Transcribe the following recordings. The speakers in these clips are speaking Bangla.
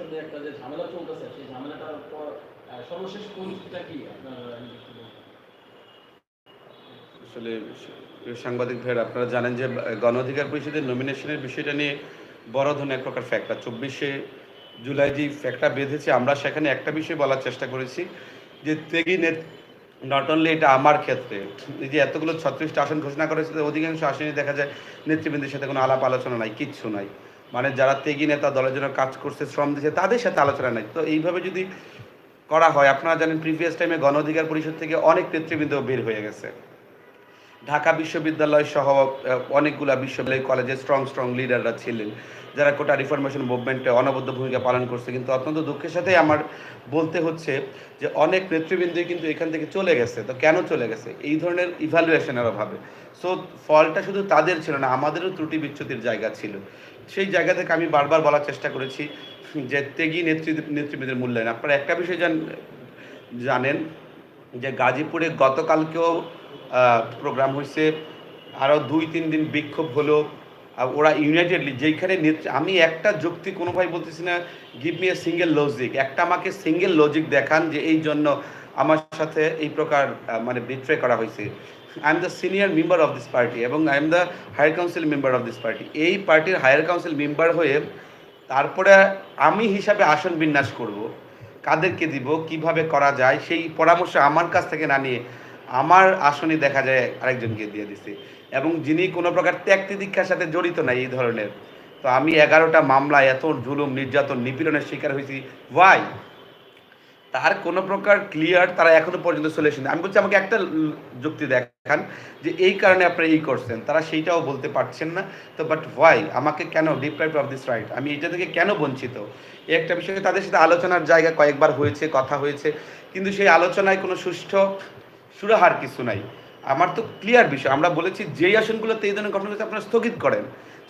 পরিষদে একটা যে ঝামেলা চলতেছে, সেই ঝামেলাটার পর সর্বশেষ পরিস্থিতিটা কি? আসলে সাংবাদিক ভাইয়েরা, আপনারা জানেন যে গণ অধিকার পরিষদের নমিনেশনের বিষয়টা নিয়ে বড় ধরনের এক প্রকার ফ্যাক্টর চব্বিশে জুলাই যে ফ্যাক্টটা বেঁধেছে, আমরা সেখানে একটা বিষয় বলার চেষ্টা করেছি যে তেগি নট অনলি এটা আমার ক্ষেত্রে, এই যে এতগুলো ছত্রিশটা আসন ঘোষণা করেছে, অধিকাংশ আসনে দেখা যায় নেতৃবৃন্দের সাথে কোনো আলাপ আলোচনা নাই, কিচ্ছু নাই। মানে যারা তেগি নেতা দলের জন্য কাজ করছে, শ্রম দিচ্ছে, তাদের সাথে আলোচনা নেই। তো এইভাবে যদি করা হয়, আপনারা জানেন প্রিভিয়াস টাইমে গণ অধিকার পরিষদ থেকে অনেক নেতৃবৃন্দ বের হয়ে গেছে। ঢাকা বিশ্ববিদ্যালয় সহ অনেকগুলা বিশ্ববিদ্যালয়, কলেজে স্ট্রং স্ট্রং লিডাররা ছিলেন, যারা কোটা রিফরমেশন মুভমেন্টে অনবদ্য ভূমিকা পালন করছে। কিন্তু অত্যন্ত দুঃখের সাথে আমার বলতে হচ্ছে যে, অনেক নেতৃবৃন্দই কিন্তু এখান থেকে চলে গেছে। তো কেন চলে গেছে? এই ধরনের ইভ্যালুয়েশনের অভাবে। সো ফলটা শুধু তাদের ছিল না, আমাদেরও ত্রুটি বিচ্যুতির জায়গা ছিল। সেই জায়গা থেকে আমি বারবার বলার চেষ্টা করেছি যে ত্যাগী নেতৃত্ব নেতৃবৃন্দের মূল্যায়ন। আপনারা একটা বিষয় জান, জানেন যে গাজীপুরে গতকালকেও প্রোগ্রাম হয়েছে, আরও দুই, তিন দিন বিক্ষোভ হলো ওরা ইউনাইটেডলি যেইখানে নেতৃ- আমি একটা যুক্তি কোনো ভাই বলতেছি না give me a single logic একটা আমাকে সিঙ্গেল লজিক দেখান যে এই জন্য আমার সাথে এই প্রকার মানে বিট্রে করা হয়েছে। I am the senior member of this party এবং I am the higher council member of this party এই পার্টির হায়ার কাউন্সিল মেম্বার হয়ে তারপরে আমি হিসাবে আসন বিন্যাস করব। কাদেরকে দিব? কীভাবে করা যায়? সেই পরামর্শ আমার কাছ থেকে না নিয়ে আমার আসনে দেখা যায় আরেকজনকে দিয়ে দিছে। এবং যিনি কোনো প্রকার ত্যাগ দীক্ষার সাথে জড়িত নাই এই ধরনের, তো আমি এগারোটা মামলা এত জুলুম, নির্যাতন, নিপীড়নের শিকার হয়েছি। ওয়াই তার কোনো প্রকার ক্লিয়ার তারা এখনও পর্যন্ত সলিউশন আমি বলছি, আমাকে একটা যুক্তি দেখান যে এই কারণে আপনারা এই করছেন। তারা সেইটাও বলতে পারছেন না। তো বাট হোয়াই আমাকে কেন ডিপ্রাইভ অফ দিস রাইট আমি এটা থেকে কেন বঞ্চিত? এই একটা বিষয়ে তাদের সাথে আলোচনার জায়গা কয়েকবার হয়েছে, কথা হয়েছে। কিন্তু সেই আলোচনায় কোনো সুষ্ঠু সুরাহার কিছু নাই। আমার তো ক্লিয়ার বিষয়। আমরা বলেছি, যেই আসনগুলোতে এই ধরনের ঘটনা আপনারা স্থগিত করেন।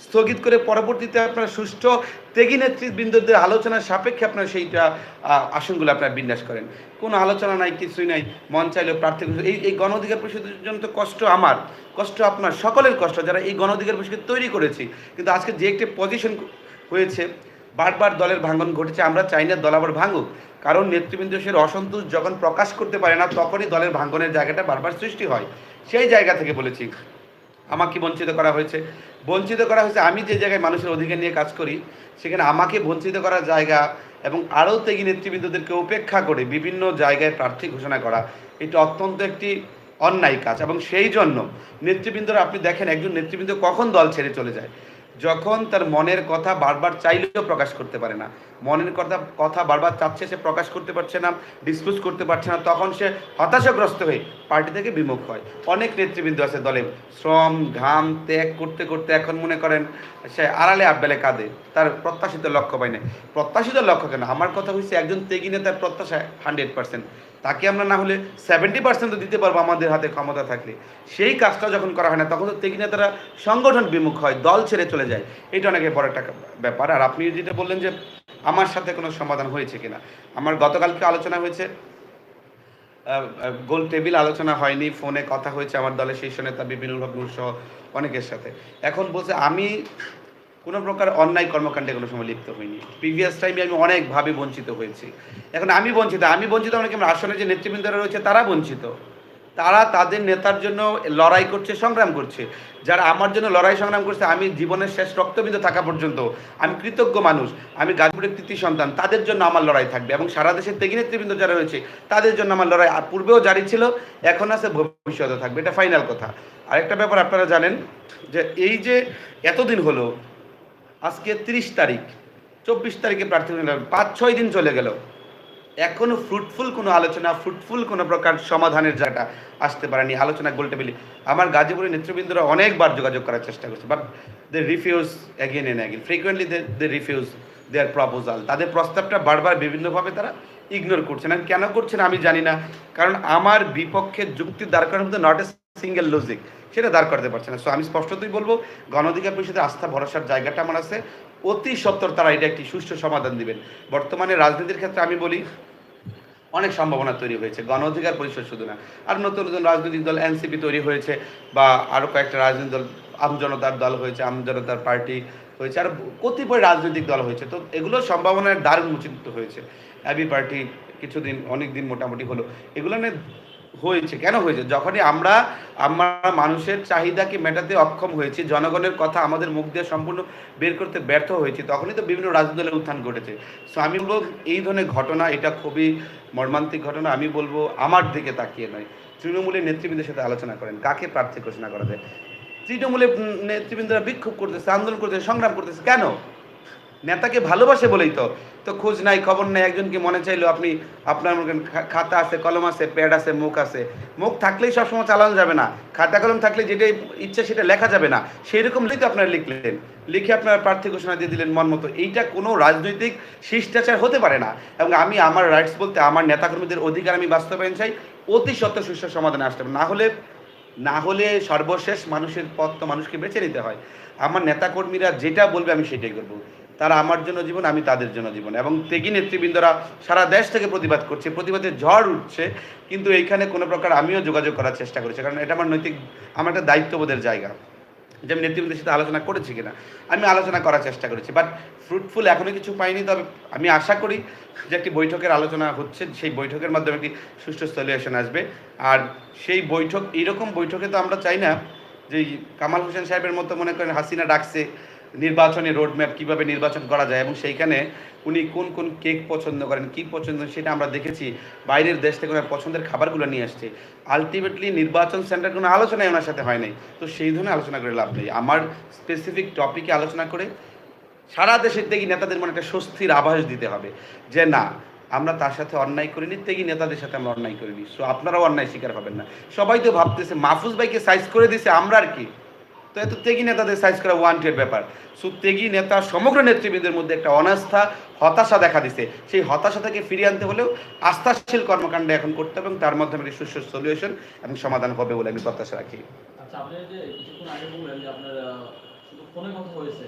স্থগিত করে পরবর্তীতে আপনারা সুষ্ঠু তেগি নেতৃবৃন্দদের আলোচনার সাপেক্ষে আপনারা সেইটা আসনগুলো আপনারা বিন্যাস করেন। কোনো আলোচনা নাই, কিছুই নাই, মন চাইলেও প্রার্থী এই এই গণ অধিকার পরিষদের জন্য তো কষ্ট আমার, কষ্ট আপনার সকলের কষ্ট, যারা এই গণ অধিকার পরিষদ তৈরি করেছি। কিন্তু আজকে যে একটি পজিশন হয়েছে, বারবার দলের ভাঙন ঘটেছে, আমরা চাই না দল আবার ভাঙুক। কারণ নেতৃবৃন্দ সে অসন্তোষ যখন প্রকাশ করতে পারে না, তখনই দলের ভাঙনের জায়গাটা বারবার সৃষ্টি হয়। সেই জায়গা থেকে বলেছি আমাকে বঞ্চিত করা হয়েছে। বঞ্চিত করা হয়েছে, আমি যে জায়গায় মানুষের অধিকার নিয়ে কাজ করি, সেখানে আমাকে বঞ্চিত করার জায়গা এবং আরও তেগি নেতৃবৃন্দদেরকে উপেক্ষা করে বিভিন্ন জায়গায় প্রার্থী ঘোষণা করা, এটা অত্যন্ত একটি অন্যায় কাজ। এবং সেই জন্য নেতৃবৃন্দরা, আপনি দেখেন, একজন নেতৃবৃন্দ কখন দল ছেড়ে চলে যায়? যখন তার মনের কথা বারবার চাইলেও প্রকাশ করতে পারে না। মনের কথা কথা বারবার চাচ্ছে সে প্রকাশ করতে পারছে না ডিসক্লোজ করতে পারছে না, তখন সে হতাশাগ্রস্ত হয়ে পার্টি থেকে বিমুখ হয়। অনেক নেতৃবৃন্দ আছে দলে, শ্রম, ঘাম, ত্যাগ করতে করতে এখন মনে করেন সে আড়ালে আববেলে কাঁদে, তার প্রত্যাশিত লক্ষ্য পায় না। প্রত্যাশিত লক্ষ্য কেন? আমার কথা হচ্ছে একজন তেগি নেতার প্রত্যাশা হান্ড্রেড পার্সেন্ট তাকে আমরা না হলে সেভেন্টি পার্সেন্ট দিতে পারব আমাদের হাতে ক্ষমতা থাকলে। সেই কাজটা যখন করা হয় না, তখন তো তেগি নেতারা সংগঠন বিমুখ হয়, দল ছেড়ে চলে যায়। এটা অনেক বড় একটা ব্যাপার। আর আপনি যেটা বললেন যে আমার সাথে কোনো সমাধান হয়েছে কিনা? আমার গতকালকে আলোচনা হয়েছে। গোল টেবিল আলোচনা হয়নি, ফোনে কথা হয়েছে আমার দলের শীর্ষ নেতা বিপিনুল হক সহ অনেকের সাথে। এখন বলছে, আমি কোনো প্রকার অন্যায় কর্মকাণ্ডে কোনো সময় লিপ্ত হইনি। প্রিভিয়াস টাইমে আমি অনেকভাবে বঞ্চিত হয়েছি। এখন আমি বঞ্চিত আমি বঞ্চিত অনেকে আমার আসনে যে নেতৃবৃন্দরা রয়েছে তারা বঞ্চিত। তারা তাদের নেতার জন্য লড়াই করছে, সংগ্রাম করছে। যারা আমার জন্য লড়াই, সংগ্রাম করছে, আমি জীবনের শেষ রক্তবিন্দু থাকা পর্যন্ত আমি কৃতজ্ঞ মানুষ, আমি গাজপুরের কৃতি সন্তান, তাদের জন্য আমার লড়াই থাকবে এবং সারা দেশের তেগি নেতৃবৃন্দ যারা রয়েছে, তাদের জন্য আমার লড়াই আর পূর্বেও জারি ছিল, এখন আছে ভবিষ্যতে থাকবে। এটা ফাইনাল কথা। আরেকটা ব্যাপার আপনারা জানেন যে এই যে এতদিন হলো, আজকে তিরিশ তারিখ, চব্বিশ তারিখে প্রার্থী পাঁচ, ছয় দিন চলে গেল। এখনও ফ্রুটফুল কোনো আলোচনা ফ্রুটফুল কোনো প্রকার সমাধানের জায়গাটা আসতে পারেনি আলোচনা গোলটেবিলি আমার গাজীপুরের নেতৃবৃন্দরা অনেকবার যোগাযোগ করার চেষ্টা করছে but they refuse again and again frequently they they refuse their proposal তাদের প্রস্তাবটা বারবার বিভিন্নভাবে তারা ইগনোর করছেন। আর কেন করছেন আমি জানি না, কারণ আমার বিপক্ষে যুক্তি দাঁড় করার মধ্যে নট এ সিঙ্গেল লজিক সেটা দাঁড় করাতে পারছে না। সো আমি স্পষ্টতই বলব গণ অধিকার পরিষদের আস্থা, ভরসার জায়গাটা আমার আছে। অতি সত্তর তারা এটা একটি সুষ্ঠু সমাধান দিবেন। বর্তমানে রাজনীতির ক্ষেত্রে আমি বলি, অনেক সম্ভাবনা তৈরি হয়েছে, গণ অধিকার পরিষদ শুধু না। আর নতুন নতুন রাজনৈতিক দল এনসিপি তৈরি হয়েছে, বা আরও কয়েকটা রাজনৈতিক দল আমজনতার দল হয়েছে আমজনতার পার্টি হয়েছে, আর কতিপয় রাজনৈতিক দল হয়েছে। তো এগুলো সম্ভাবনার দ্বার উন্মোচিত হয়েছে। অ্যাবি পার্টি কিছুদিন অনেক দিন মোটামুটি হলো। এগুলো নিয়ে হয়েছে, কেন হয়েছে? যখনই আমরা আমরা মানুষের চাহিদাকে মেটাতে অক্ষম হয়েছি, জনগণের কথা আমাদের মুখ দিয়ে সম্পূর্ণ বের করতে ব্যর্থ হয়েছি, তখনই তো বিভিন্ন রাজনৈতিক দলের উত্থান ঘটেছে। সো আমি বলব এই ধরনের ঘটনা, এটা খুবই মর্মান্তিক ঘটনা, আমি বলব আমার দিকে তাকিয়ে নয়। তৃণমূলের নেতৃবৃন্দের সাথে আলোচনা করেন, কাকে প্রার্থী ঘোষণা করা যায়? তৃণমূলের নেতৃবৃন্দরা বিক্ষোভ করতেছে, আন্দোলন করতেছে, সংগ্রাম করতেছে, কেন? নেতাকে ভালোবাসে বলেই তো। তো খোঁজ নাই, খবর নাই একজনকে মনে চাইলো আপনি, আপনার খাতা আছে, কলম আছে, প্যাড আছে, মুখ আছে। মুখ থাকলেই সবসময় চালানো যাবে না। খাতা কলম থাকলে যেটা ইচ্ছে সেটা লেখা যাবে না। সেই রকম তো আপনারা লিখলেন। লিখে আপনারা প্রার্থী ঘোষণা দিয়ে দিলেন মন মতো। এইটা কোনো রাজনৈতিক শিষ্টাচার হতে পারে না। এবং আমি আমার রাইটস বলতে আমার নেতাকর্মীদের অধিকার আমি বাস্তবায়ন চাই। অতি সত্য সুষ্ঠু সমাধানে আসতে না হলে না হলে সর্বশেষ মানুষের পথ তো মানুষকে বেছে নিতে হয়। আমার নেতাকর্মীরা যেটা বলবে আমি সেটাই করব। তারা আমার জন্য জীবন, আমি তাদের জন্য জীবন। এবং তেগি নেতৃবৃন্দরা সারা দেশ থেকে প্রতিবাদ করছে প্রতিবাদের ঝড় উঠছে, কিন্তু এইখানে কোনো প্রকার আমিও যোগাযোগ করার চেষ্টা করেছি। কারণ এটা আমার নৈতিক, আমার একটা দায়িত্ববোধের জায়গা, যে আমি নেতৃবৃন্দের সাথে আলোচনা করেছি কিনা। আমি আলোচনা করার চেষ্টা করেছি বাট ফ্রুটফুল এখনও কিছু পাইনি, তবে আমি আশা করি যে একটি বৈঠকের আলোচনা হচ্ছে, সেই বৈঠকের মাধ্যমে একটি সুষ্ঠু সলিউশন আসবে। আর সেই বৈঠক, এইরকম বৈঠকে তো আমরা চাই না যে কামাল হোসেন সাহেবের মতো মনে করেন হাসিনা ডাকছে নির্বাচনী রোডম্যাপ কীভাবে নির্বাচন করা যায় এবং সেইখানে উনি কোন কোন কেক পছন্দ করেন, কি পছন্দ সেটা আমরা দেখেছি। বাইরের দেশ থেকে ওনার পছন্দের খাবারগুলো নিয়ে আসছে। আলটিমেটলি নির্বাচন সেন্টার কোনো আলোচনাই ওনার সাথে হয় নাই। তো সেই ধরনের আলোচনা করে লাভ নেই। আমার স্পেসিফিক টপিকে আলোচনা করে সারা দেশের থেকে নেতাদের মনে একটা স্বস্তির আভাস দিতে হবে যে, না, আমরা তার সাথে অন্যায় করিনি তেগি নেতাদের সাথে আমরা অন্যায় করিনি। সো আপনারাও অন্যায় শিকার হবেন না। সবাই তো ভাবতেছে, মাহফুজ ভাইকে সাইজ করে দিছে, আমরা আর কি? তো এত তেগি নেতাদের সাইজ করা ওয়ান্টেড ব্যাপার। সো তেগি নেতা সমগ্র নেতৃবৃন্দের মধ্যে একটা অনাস্থা হতাশা দেখা দিছে। সেই হতাশা থেকে ফিরিয়ে আনতে হলেও আস্থাশীল কর্মকাণ্ড এখন করতে হবে এবং তার মাধ্যমে একটি সুস্থ সলিউশন এবং সমাধান হবে বলে আমি প্রত্যাশা রাখি। আচ্ছা আপনি যে কিছুক্ষণ আগে বললেন যে আপনার শুধু ফোনে কথা হয়েছে।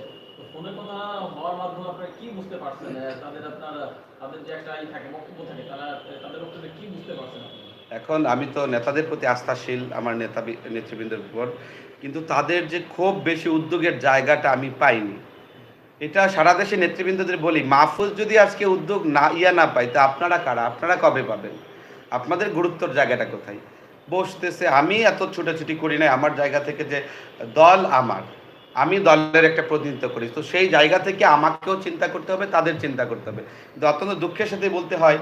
ফোনে কথা হওয়ার মাধ্যমে আপনারা কি বুঝতে পারছেন? তাদের আপনার তাদের যে একটা ই থাকে বক্তব্য থাকে তারা তাদের বক্তব্যে কি বুঝতে পারছেন এখন আমি তো নেতাদের প্রতি আস্থাশীল আমার নেতা নেতৃবৃন্দের উপর। কিন্তু তাদের যে খুব বেশি উদ্যোগের জায়গাটা আমি পাইনি। এটা সারা দেশে নেতৃবৃন্দদের বলি, মাহফুজ যদি আজকে উদ্যোগ না, ইয়া না পাই তা আপনারা কারা? আপনারা কবে পাবেন? আপনাদের গুরুত্বর জায়গাটা কোথায়? বসতেছে, আমি এত ছুটাছুটি করি না আমার জায়গা থেকে যে দল আমার, আমি দলের একটা প্রতিনিধিত্ব করি। তো সেই জায়গা থেকে আমাকেও চিন্তা করতে হবে, তাদের চিন্তা করতে হবে। কিন্তু অত্যন্ত দুঃখের সাথে বলতে হয়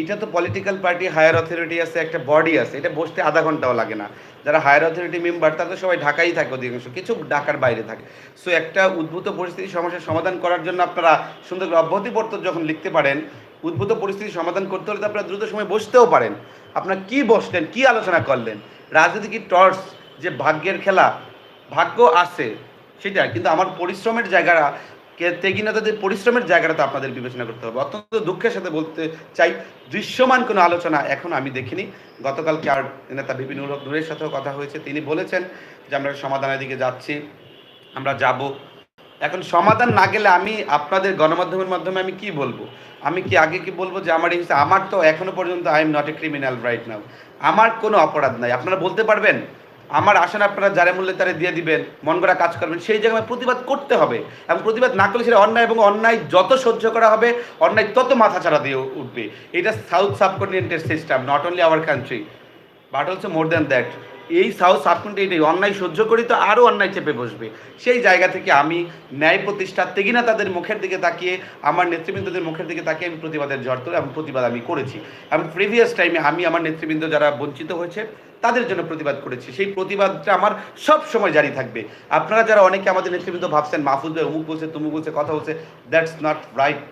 এটা তো পলিটিক্যাল পার্টি হায়ার অথরিটি আছে, একটা বডি আছে, এটা বসতে আধা ঘন্টাও লাগে না। যারা হায়ার অথরিটি মেম্বার তারা তো সবাই ঢাকাই থাকে অধিকাংশ, কিছু ঢাকার বাইরে থাকে। সো একটা উদ্ভূত পরিস্থিতি সমস্যার সমাধান করার জন্য আপনারা সুন্দর করে অব্যাহতিপত্র যখন লিখতে পারেন, উদ্ভূত পরিস্থিতি সমাধান করতে হলে তো আপনারা দ্রুত সময় বসতেও পারেন। আপনারা কি বসলেন, কি আলোচনা করলেন? রাজনীতি কি টর্চ যে ভাগ্যের খেলা, ভাগ্য আছে, সেটা। কিন্তু আমার পরিশ্রমের জায়গাটা কে- তেগিনাতাদের পরিশ্রমের জায়গাটা তো আপনাদের বিবেচনা করতে হবে। অত্যন্ত দুঃখের সাথে বলতে চাই, দৃশ্যমান কোনো আলোচনা এখন আমি দেখিনি। গতকালকে আর নেতা বিপিন হক সাথেও কথা হয়েছে। তিনি বলেছেন যে আমরা সমাধানের দিকে যাচ্ছি, আমরা যাব। এখন সমাধান না গেলে আমি আপনাদের গণমাধ্যমের মাধ্যমে আমি কি বলব? আমি কি আগে কি বলব যে আমার আমার তো এখনও পর্যন্ত I am not a criminal right now. আমার কোনো অপরাধ নাই। আপনারা বলতে পারবেন? আমার আসন আপনারা যারা মূল্যে তারা দিয়ে দিবেন, মন করা কাজ করবেন, সেই জায়গায় প্রতিবাদ করতে হবে। এবং প্রতিবাদ না করলে সেটা অন্যায় এবং অন্যায় যত সহ্য করা হবে, অন্যায় তত মাথা ছাড়া দিয়ে উঠবে। এটা south সাবকন্টিনেন্টের system not only our country but also more than that এই সাউথ সাবকন্টিনেন্টে অন্যায় সহ্য করি তো আরও অন্যায় চেপে বসবে। সেই জায়গা থেকে আমি ন্যায় প্রতিষ্ঠা তেগিনা তাদের মুখের দিকে তাকিয়ে, আমার নেতৃবৃন্দদের মুখের দিকে তাকিয়ে আমি প্রতিবাদের ঝড় তুলে এবং প্রতিবাদ আমি করেছি। এবং প্রিভিয়াস টাইমে আমি আমার নেতৃবৃন্দ যারা বঞ্চিত হয়েছে, তাদের জন্য প্রতিবাদ করেছি। সেই প্রতিবাদটা আমার সব সময় জারি থাকবে। আপনারা যারা অনেকে আমাদের নেতৃবৃন্দ ভাবছেন, মাহফুজ ভাই অমুক বলছে, তুমুক বলছে, কথা বলছে দ্যাটস নট রাইট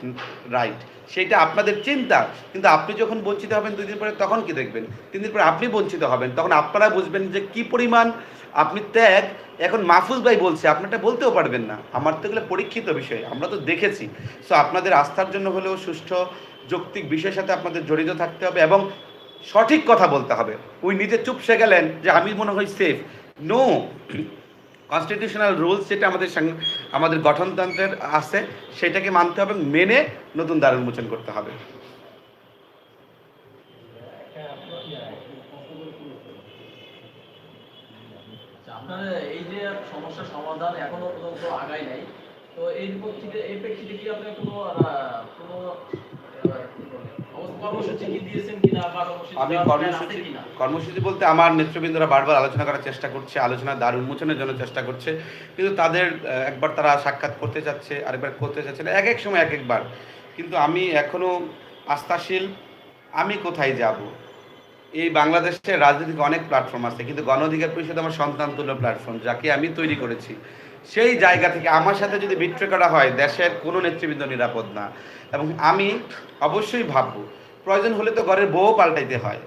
রাইট সেটা আপনাদের চিন্তা। কিন্তু আপনি যখন বঞ্চিত হবেন দুই দিন পরে, তখন কি দেখবেন? তিন দিন পরে আপনি বঞ্চিত হবেন। তখন আপনারা বুঝবেন যে কি পরিমাণ আপনি ত্যাগ। এখন মাহফুজ ভাই বলছে, আপনারটা বলতেও পারবেন না। আমার তো এগুলো পরীক্ষিত বিষয়, আমরা তো দেখেছি। সো আপনাদের আস্থার জন্য হলেও সুষ্ঠু, যৌক্তিক বিষয়ের সাথে আপনাদের জড়িত থাকতে হবে এবং সঠিক কথা বলতে হবে। ওই নিজে চুপসে গেলেন যে, আমি মনে হয় সেফ নো কনস্টিটিউশনাল রুলস যেটা আমাদের আমাদের গঠনতন্ত্রের আছে সেটাকে মানতে হবে মেনে নতুন দ্বার উন্মোচন করতে হবে। আচ্ছা, আপনার এই যে সমস্যার সমাধান এখনও পর্যন্ত আগায় নাই তো এই প্রেক্ষিতে কি আপনি কোনো কোনো আমি কর্মসূচি কর্মসূচি বলতে আমার নেতৃবৃন্দরা বারবার আলোচনা করার চেষ্টা করছে আলোচনা দ্বার উন্মোচনের জন্য চেষ্টা করছে কিন্তু তাদের একবার তারা সাক্ষাৎ করতে চাচ্ছে আরেকবার করতে চাচ্ছে না এক এক সময় এক একবার। কিন্তু আমি এখনও আস্থাশীল আমি কোথায় যাব? এই বাংলাদেশের রাজনৈতিক অনেক প্ল্যাটফর্ম আছে কিন্তু গণ অধিকার পরিষদ আমার সন্তান তুল্য প্ল্যাটফর্ম যাকে আমি তৈরি করেছি। সেই জায়গা থেকে আমার সাথে যদি বিট্রে করা হয়, দেশের কোনো নেতৃবৃন্দ নিরাপদ না। এবং আমি অবশ্যই ভাববো, প্রয়োজন হলে তো ঘরের বউ পাল্টাইতে হয়।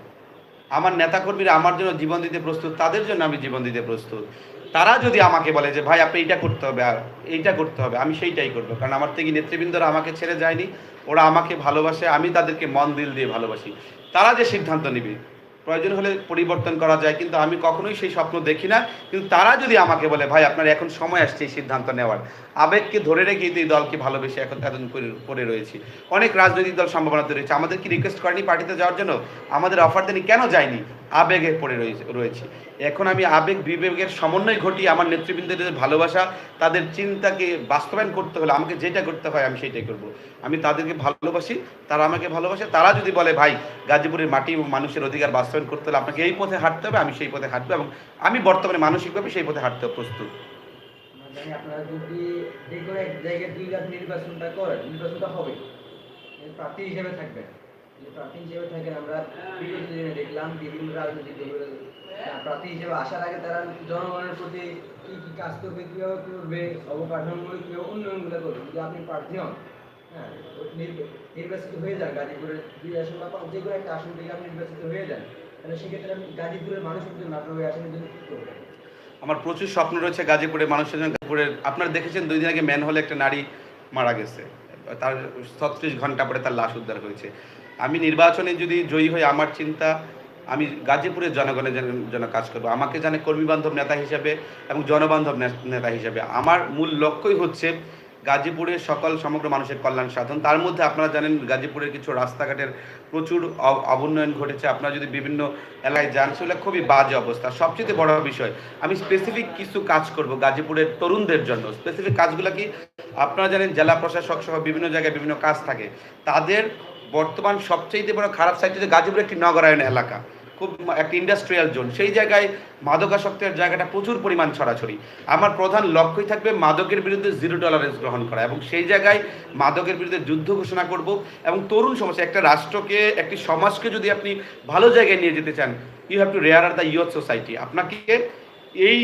আমার নেতাকর্মীরা আমার জন্য জীবন দিতে প্রস্তুত, তাদের জন্য আমি জীবন দিতে প্রস্তুত। তারা যদি আমাকে বলে যে, ভাই, আপনি এইটা করতে হবে, আর এইটা করতে হবে, আমি সেইটাই করব। কারণ আমার থেকে নেতৃবৃন্দরা আমাকে ছেড়ে যায়নি, ওরা আমাকে ভালোবাসে, আমি তাদেরকে মন দিল দিয়ে ভালোবাসি। তারা যে সিদ্ধান্ত নিবে প্রয়োজন হলে পরিবর্তন করা যায়, কিন্তু আমি কখনোই সেই স্বপ্ন দেখি না। কিন্তু তারা যদি আমাকে বলে, ভাই, আপনার এখন সময় আসছে এই সিদ্ধান্ত নেওয়ার। আবেগকে ধরে রেখেই তো এই দলকে ভালোবেসে এখন এতদিন করে- রয়েছি। অনেক রাজনৈতিক দল সম্ভাবনা তৈরি হয়েছে আমাদের কি রিকোয়েস্ট করেনি পার্টিতে যাওয়ার জন্য? আমাদের অফার দেনি কেন যায়নি? আবেগে পড়ে রয়েছে এখন আমি আবেগ বিবেকের সমন্বয় ঘটিয়ে আমার নেতৃবৃন্দের ভালোবাসা, তাদের চিন্তাকে বাস্তবায়ন করতে হলে আমাকে যেটা করতে হয়, আমি সেটাই করব। আমি তাদেরকে ভালোবাসি, তারা আমাকে ভালোবাসে। তারা যদি বলে, ভাই, গাজীপুরের মাটি মানুষের অধিকার বাস্তবায়ন করতে হলে আপনাকে এই পথে হাঁটতে হবে, আমি সেই পথে হাঁটবো এবং আমি বর্তমানে মানসিকভাবে সেই পথে হাঁটতে প্রস্তুত। আপনারা যদি এক জায়গায় দুই লাখ নির্বাচনটা করেন, নির্বাচনটা হবে প্রার্থী হিসেবে থাকবেন। প্রার্থী আমরা দেখলাম বিভিন্ন রাজনৈতিক আসার আগে তারা জনগণের প্রতি কাজ করবে করবে করবে আপনি হ্যাঁ নির্বাচিত হয়ে যান দুই আসন বা যে কোনো একটা আপনি নির্বাচিত হয়ে যান সেক্ষেত্রে গাজীপুরের মানুষের জন্য আমার প্রচুর স্বপ্ন রয়েছে গাজীপুরে মানুষের জন্য। আপনারা দেখেছেন দুই দিন আগে ম্যান হলে একটা নারী মারা গেছে। তার ছত্রিশ ঘণ্টা পরে তার লাশ উদ্ধার হয়েছে। আমি নির্বাচনে যদি জয়ী হই, আমার চিন্তা, আমি গাজীপুরের জনগণের জন্য- কাজ করব। আমাকে জানে কর্মী বান্ধব নেতা হিসেবে এবং জনবান্ধব নেতা হিসেবে। আমার মূল লক্ষ্যই হচ্ছে গাজীপুরের সকল সমগ্র মানুষের কল্যাণ সাধন। তার মধ্যে আপনারা জানেন গাজীপুরের কিছু রাস্তাঘাটের প্রচুর অবনয়ন ঘটেছে। আপনারা যদি বিভিন্ন এলাকায় যান, সেগুলো খুবই বাজে অবস্থা। সবচেয়ে বড় বিষয়, আমি স্পেসিফিক কিছু কাজ করব গাজীপুরের তরুণদের জন্য। স্পেসিফিক কাজগুলো কি? আপনারা জানেন, জেলা প্রশাসক সহ বিভিন্ন জায়গায় বিভিন্ন কাজ থাকে। তাদের বর্তমান সবচেয়ে বড় খারাপ সাইড হচ্ছে গাজীপুর একটি নগরায়ণ এলাকা। খুব একটা ইন্ডাস্ট্রিয়াল জোন সেই জায়গায় মাদকাসক্তের জায়গাটা প্রচুর পরিমাণ ছড়াছড়ি। আমার প্রধান লক্ষ্যই থাকবে মাদকের বিরুদ্ধে জিরো টলারেন্স গ্রহণ করা এবং সেই জায়গায় মাদকের বিরুদ্ধে যুদ্ধ ঘোষণা করব এবং তরুণ সমস্যা একটা রাষ্ট্রকে, একটি সমাজকে যদি আপনি ভালো জায়গায় নিয়ে যেতে চান you have to rear are the youth society আপনাকে এই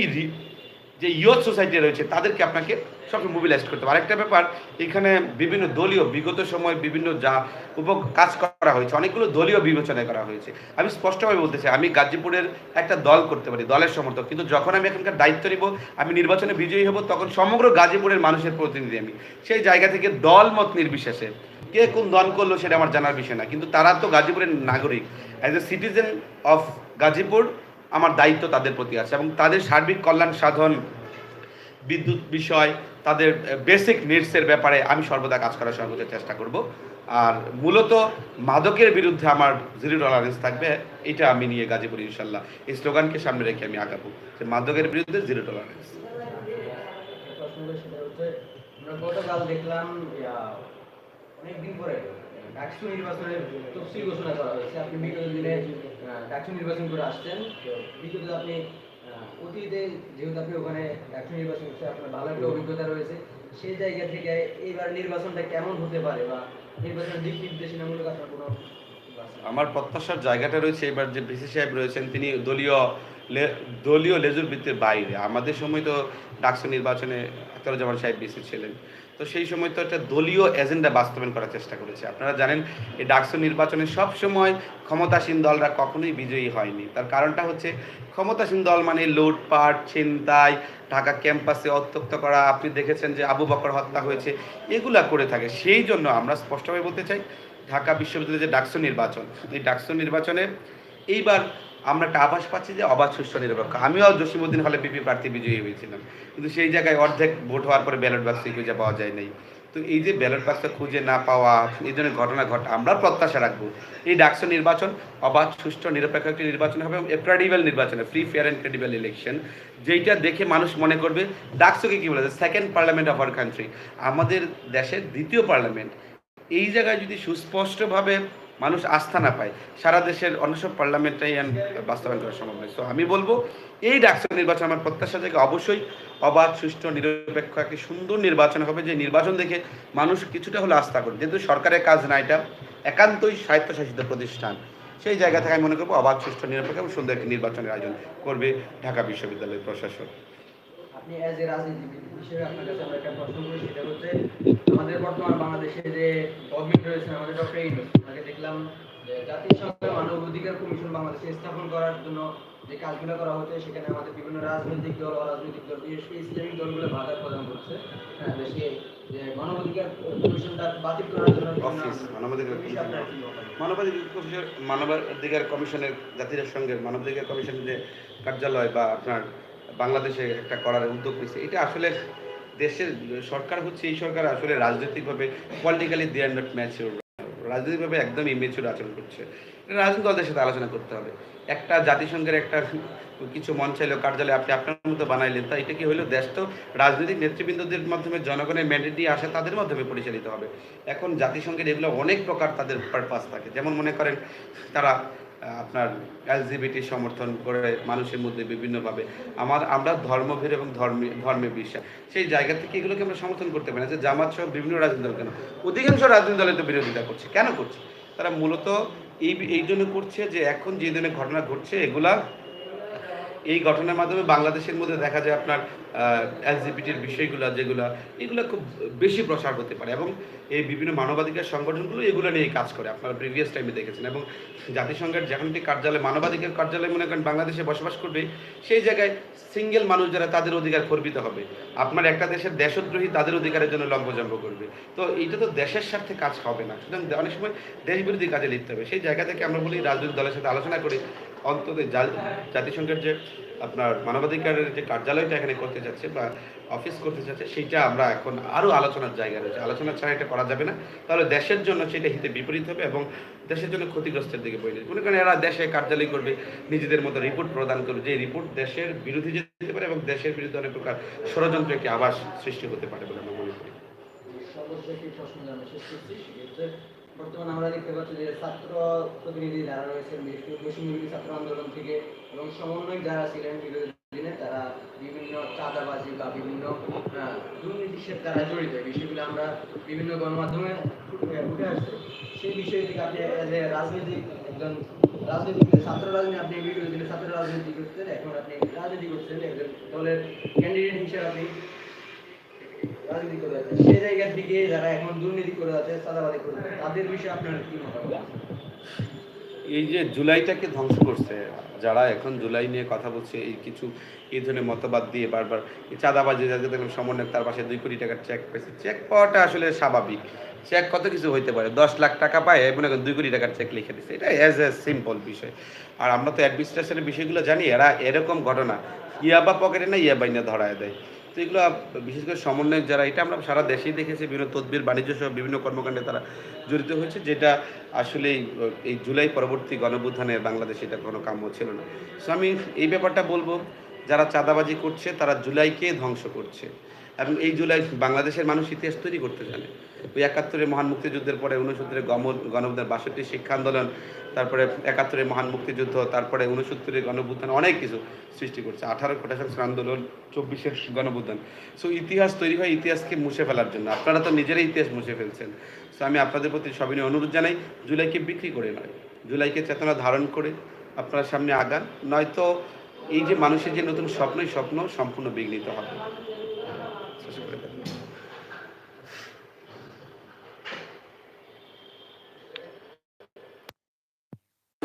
যে ইয়থ সোসাইটি রয়েছে, তাদেরকে আপনাকে সব মোবিলাইজ করতে হবে। আরেকটা ব্যাপার, এখানে বিভিন্ন দলীয়, বিগত সময় বিভিন্ন যা উপ কাজ করা হয়েছে, অনেকগুলো দলীয় বিবেচনা করা হয়েছে। আমি স্পষ্টভাবে বলতে চাই, আমি গাজীপুরের একটা দল করতে পারি, দলের সমর্থক। কিন্তু যখন আমি এখানকার দায়িত্ব নিব, আমি নির্বাচনে বিজয়ী হব, তখন সমগ্র গাজীপুরের মানুষের প্রতিনিধি আমি। সেই জায়গা থেকে দল মত নির্বিশেষে, কে কোন দল করল সেটা আমার জানার বিষয় না। কিন্তু তারা তো গাজীপুরের নাগরিক। As a citizen of Gazipur আমার দায়িত্ব তাদের প্রতি আছে এবং তাদের সার্বিক কল্যাণ সাধন, বিদ্যুৎ বিষয়, তাদের বেসিক নিডসের ব্যাপারে আমি সর্বদা কাজ করার সর্বোচ্চ চেষ্টা করব। আর মূলত মাদকের বিরুদ্ধে আমার জিরো টলারেন্স থাকবে, এটা আমি নিয়ে গাজীপুর ইনশাল্লাহ এই স্লোগানকে সামনে রেখে আমি আগাবো যে মাদকের বিরুদ্ধে জিরো টলারেন্স গতকাল দেখলাম অনেকদিন পরে ডাকসু নির্বাচনের তফসিল ঘোষণা করা হয়েছে। আপনি বিগত দিনে ডাকসু নির্বাচন করে আসছেন। বিগত আপনি অতীতে যেহেতু আপনি ওখানে ডাকসু নির্বাচন করছে আপনার ভালো একটা অভিজ্ঞতা রয়েছে সেই জায়গা থেকে এইবার নির্বাচনটা কেমন হতে পারে বা নির্বাচনের দিক নির্দেশনামূলক আপনার কোনো আমার প্রত্যাশার জায়গাটা রয়েছে এবার যে বিসি সাহেব রয়েছেন তিনি দলীয় লে- দলীয় লেজুর বৃত্তির বাইরে। আমাদের সময় তো ডাকসু নির্বাচনে আখতারুজ্জামান সাহেব বিসি ছিলেন। তো সেই সময় তো একটা দলীয় এজেন্ডা বাস্তবায়ন করার চেষ্টা করেছে। আপনারা জানেন, এই ডাকসু নির্বাচনে সব সময় ক্ষমতাসীন দলরা কখনোই বিজয়ী হয়নি। তার কারণটা হচ্ছে, ক্ষমতাসীন দল মানে লুটপাট, ছিনতাই, ঢাকা ক্যাম্পাসে অত্যক্ত করা। আপনি দেখেছেন যে আবু বকর হত্যা হয়েছে, এগুলা করে থাকে। সেই জন্য আমরা স্পষ্টভাবে বলতে চাই, ঢাকা বিশ্ববিদ্যালয়ের যে ডাকসু নির্বাচন, এই ডাকসু নির্বাচনে এইবার আমরা একটা আভাস পাচ্ছি যে অবাধ, সুষ্ঠু, নিরপেক্ষ। আমিও জসিমুদ্দিন হলে বিপি প্রার্থী বিজয়ী হয়েছিলাম। কিন্তু সেই জায়গায় অর্ধেক ভোট হওয়ার পরে ব্যালট বাক্স খুঁজে পাওয়া যায় নাই। তো এই যে ব্যালট বাক্স খুঁজে না পাওয়া, এই ধরনের ঘটনা ঘটা, আমরা প্রত্যাশা রাখব। এই ডাকসু নির্বাচন অবাধ, সুষ্ঠু, নিরপেক্ষ একটি নির্বাচন হবে এবং ক্রেডিবল নির্বাচন free fair and credible election যেইটা দেখে মানুষ মনে করবে, ডাকসুকে কি বলে? Second parliament of our country আমাদের দেশের দ্বিতীয় পার্লামেন্ট এই জায়গায় যদি সুস্পষ্টভাবে মানুষ আস্থা না পায়। সারা দেশের অন্য সব বাস্তবায়ন করা সম্ভব নয়। সো আমি বলব, এই ডাকসু নির্বাচন আমার প্রত্যাশা থেকে অবশ্যই অবাধ, সুষ্ঠু, নিরপেক্ষ, একটি সুন্দর নির্বাচন হবে। যে নির্বাচন দেখে মানুষ কিছুটা হলে আস্থা করবে। যেহেতু সরকারের কাজ না এটা, একান্তই স্বায়ত্তশাসিত প্রতিষ্ঠান, সেই জায়গা থেকে আমি মনে করব অবাধ, সুষ্ঠু, নিরপেক্ষ এবং সুন্দর একটি নির্বাচনের আয়োজন করবে ঢাকা বিশ্ববিদ্যালয়ের প্রশাসন আপনি অ্যাজ এ রাজনীতিবিদ হিসেবে আপনার কাছে আমরা একটা প্রশ্ন করি সেটা হচ্ছে আমাদের বর্তমান বাংলাদেশে যে গভর্নমেন্ট রয়েছে আমাদের ডক্টর ইউনুস দেখলাম জাতিসংঘের মানব অধিকার কমিশন বাংলাদেশে স্থাপন করার জন্য যে কাজগুলো করা হচ্ছে সেখানে আমাদের বিভিন্ন রাজনৈতিক দল অরাজনৈতিক দল বিশেষ করে ইসলামিক দলগুলো বাধা প্রদান করছে। হ্যাঁ, দেশে মানবাধিকার কমিশনটা বাতিল করার জন্য মানবাধিকার কমিশন। মানবাধিকার কমিশন কমিশনের জাতিসংঘের মানবাধিকার কমিশনের যে কার্যালয় বা আপনার বাংলাদেশে একটা করার উদ্যোগ নিচ্ছে এটা আসলে দেশের, সরকার হচ্ছে, এই সরকার আসলে রাজনৈতিকভাবে politically they are not mature রাজনৈতিকভাবে একদম ইমেচুর আচরণ করছে। রাজনৈতিক দলদের সাথে আলোচনা করতে হবে। একটা জাতিসংঘের একটা কিছু মন চাইলো কার্যালয় আপনি আপনার মতো বানাইলেন, তা এটা কি হলো? দেশ তো রাজনৈতিক নেতৃবৃন্দদের মাধ্যমে জনগণের ম্যান্ডেট দিয়ে আসে তাদের মাধ্যমে পরিচালিত হবে। এখন জাতিসংঘের এগুলো অনেক প্রকার তাদের পারপাস থাকে। যেমন মনে করেন, তারা আপনার এলজিবিটি সমর্থন করে মানুষের মধ্যে বিভিন্নভাবে আমার আমরা ধর্মভীর এবং ধর্মে ধর্মে বিশ্বাস। সেই জায়গা থেকে এগুলোকে আমরা সমর্থন করতে পারি না। যে জামাত সহ বিভিন্ন রাজনৈতিক দল কেন? অধিকাংশ রাজনীতি দলের তো বিরোধিতা করছে। কেন করছে? তারা মূলত এই এই জন্য করছে যে এখন যে ধরনের ঘটনা ঘটছে, এগুলা এই ঘটনার মাধ্যমে বাংলাদেশের মধ্যে দেখা যায় আপনার এলজিবিটির বিষয়গুলো, যেগুলো, এগুলো খুব বেশি প্রসার হতে পারে এবং এই বিভিন্ন মানবাধিকার সংগঠনগুলো এগুলো নিয়ে কাজ করে, আপনারা প্রিভিয়াস টাইমে দেখেছেন এবং জাতিসংঘের যখন একটি কার্যালয়, মানবাধিকার কার্যালয় মনে করেন বাংলাদেশে বসবাস করবে, সেই জায়গায় সিঙ্গেল মানুষ যারা তাদের অধিকার খর্বিত হবে। আপনার একটা দেশের দেশদ্রোহী তাদের অধিকারের জন্য লম্বজম্ব করবে। তো এইটা তো দেশের স্বার্থে কাজ হবে না। সুতরাং অনেক সময় দেশ বিরোধী কাজে লিখতে হবে। সেই জায়গা থেকে আমরা বলি রাজনৈতিক দলের সাথে আলোচনা করে অন্তত জাতিসংঘের যে আপনার মানবাধিকারের যে কার্যালয়টা এখানে করতে যাচ্ছে বা অফিস করতে যাচ্ছে, সেইটা আমরা এখন আরও আলোচনার জায়গা রয়েছে। আলোচনা ছাড়া এটা করা যাবে না। তাহলে দেশের জন্য সেটা হিতে বিপরীত হবে এবং দেশের জন্য ক্ষতিগ্রস্তের দিকে পরিণত মনে করেন এরা দেশে কার্যালয় করবে, নিজেদের মতো রিপোর্ট প্রদান করবে। যে রিপোর্ট দেশের বিরোধী যেতে পারে এবং দেশের বিরুদ্ধে অনেক প্রকার ষড়যন্ত্র একটি আবাস সৃষ্টি হতে পারে বলে আমরা মনে করি। বর্তমানে আমরা দেখতে পাচ্ছি যে ছাত্র প্রতিনিধি যারা রয়েছেন, বিশেষ ছাত্র আন্দোলন থেকে এবং সমন্বয়ক যারা ছিলেন বিগত দিনে তারা বিভিন্ন চাঁদাবাজি বা বিভিন্ন দুর্নীতির সাথে তারা জড়িত। বিষয়গুলো আমরা বিভিন্ন গণমাধ্যমে উঠে- আসছে। সেই বিষয় থেকে আপনি a একজন রাজনীতি ছাত্র রাজনীতি, আপনি দিনে ছাত্র রাজনীতি করতেন এখন আপনি রাজনীতি করছেন একজন দলের ক্যান্ডিডেট হিসেবে আপনি রাজনীতি করে যাচ্ছে। সেই জায়গার দিকে যারা এখন দুর্নীতি করে যাচ্ছে চাঁদাবাদি করে তাদের বিষয়ে আপনার কি মতামত? এই যে জুলাইটাকে ধ্বংস করছে, যারা এখন জুলাই নিয়ে কথা বলছে, এই কিছু, এই ধরনের মতবাদ দিয়ে বারবার চাঁদাবাজি যাদের দেখলাম সমন্বয় তার পাশে দুই কোটি টাকার চেক পেয়েছে। চেক পাওয়াটা আসলে স্বাভাবিক। চেক কত কিছু হইতে পারে? দশ লাখ টাকা পায়, মনে করেন দুই কোটি টাকার চেক লিখে দিচ্ছে এটা অ্যাজ এ সিম্পল বিষয়। আর আমরা তো অ্যাডমিনিস্ট্রেশনের বিষয়গুলো জানি, এরা এরকম ঘটনা। ইয়াবা পকেটে না ইয়াবাই না ধরায় দেয়। তো এগুলো বিশেষ করে সমন্বয়ক যারা, এটা আমরা সারা দেশেই দেখেছি, বিভিন্ন তদবির বাণিজ্য সহ বিভিন্ন কর্মকাণ্ডে তারা জড়িত হয়েছে, যেটা আসলে এই জুলাই পরবর্তী গণবুত্থানে বাংলাদেশে এটা কোনো কাম্য ছিল না। সো আমি এই ব্যাপারটা বলব, যারা চাঁদাবাজি করছে, তারা জুলাইকে ধ্বংস করছে। এবং এই জুলাই বাংলাদেশের মানুষ ইতিহাস তৈরি করতে জানে। ওই একাত্তরের মহান মুক্তিযুদ্ধের পরে উনসত্তরের গম গণবুদ্ধান বাষট্টি শিক্ষা আন্দোলন তারপরে একাত্তরের মহান মুক্তিযুদ্ধ, তারপরে উনসত্তরের গণবুত্থান অনেক কিছু সৃষ্টি করছে। আঠারো কোটা সংস্কার আন্দোলন, চব্বিশের গণবুত্থান সো ইতিহাস তৈরি হয় ইতিহাসকে মুছে ফেলার জন্য। আপনারা তো নিজেরাই ইতিহাস মুছে ফেলছেন। সো আমি আপনাদের প্রতি সবিনয় অনুরোধ জানাই, জুলাইকে বিক্রি করে নয়। জুলাইকে চেতনা ধারণ করে আপনার সামনে আগান। নয়তো এই যে মানুষের যে নতুন স্বপ্নই স্বপ্ন, সম্পূর্ণ বিঘ্নিত হবে। শেষ করে দেন।